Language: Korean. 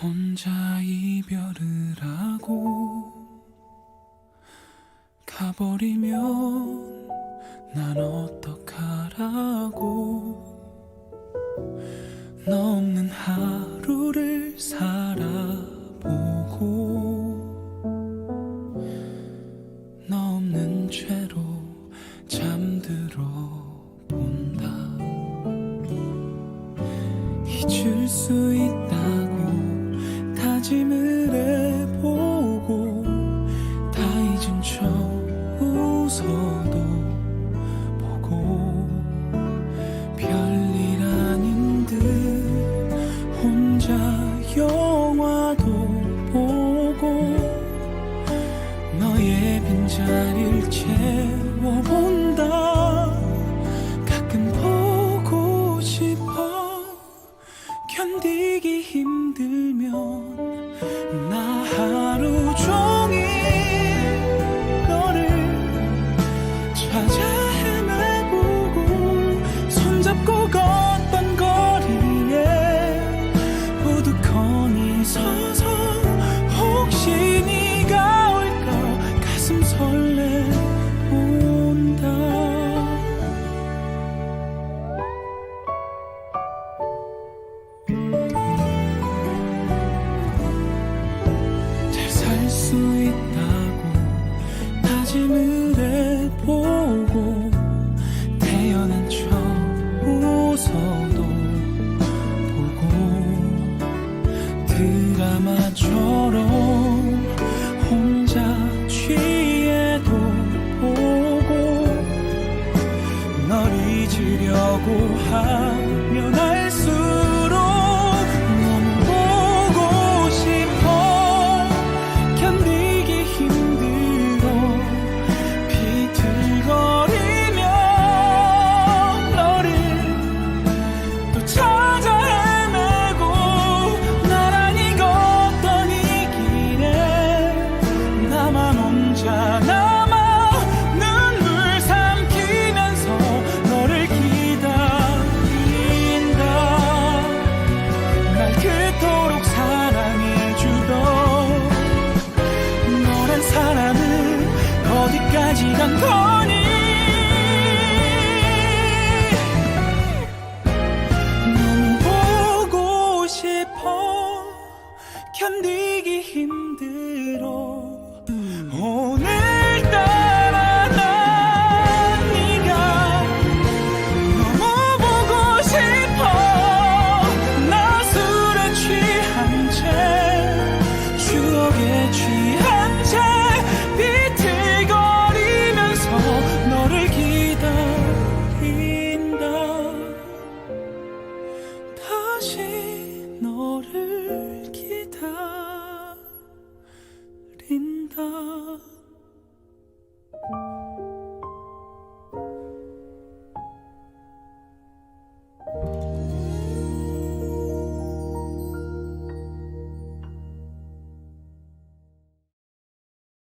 혼자 이별을 하고 가버리면 난 어떡하라고. 너 없는 하루를 살아보고 너 없는 채로 잠들어 본다. 잊을 수 있다고 다 짐을 해보고 다 잊은 척 웃어도 보고 별일 아닌 듯 혼자 영화도 보고 너의 빈자리를 채워본다. 가끔 보고 싶어 견디기 힘들면 서서 혹시 네가 올까? 가슴 설레 잊으려고 하면 할 지간 거니? 너무 보고 싶어 견디기 힘들어 Africa.